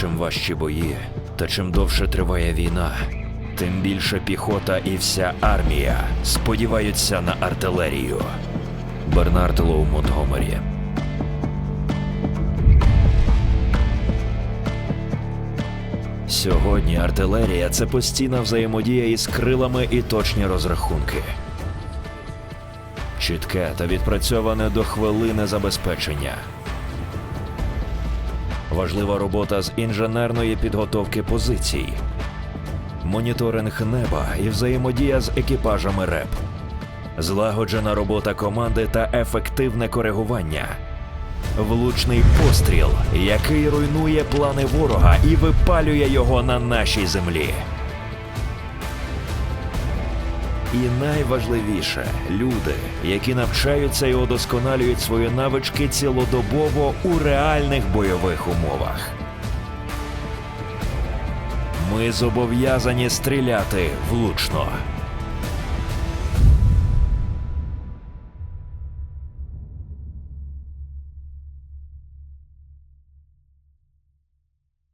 Чим важчі бої, та чим довше триває війна, тим більше піхота і вся армія сподіваються на артилерію. Бернард Лоу Монтгомері. Сьогодні артилерія це постійна взаємодія із крилами і точні розрахунки. Чітке та відпрацьоване до хвилини забезпечення. Важлива робота з інженерної підготовки позицій, моніторинг неба і взаємодія з екіпажами РЕП, злагоджена робота команди та ефективне коригування. Влучний постріл, який руйнує плани ворога і випалює його на нашій землі. І найважливіше люди, які навчаються і удосконалюють свої навички цілодобово у реальних бойових умовах. Ми зобов'язані стріляти влучно.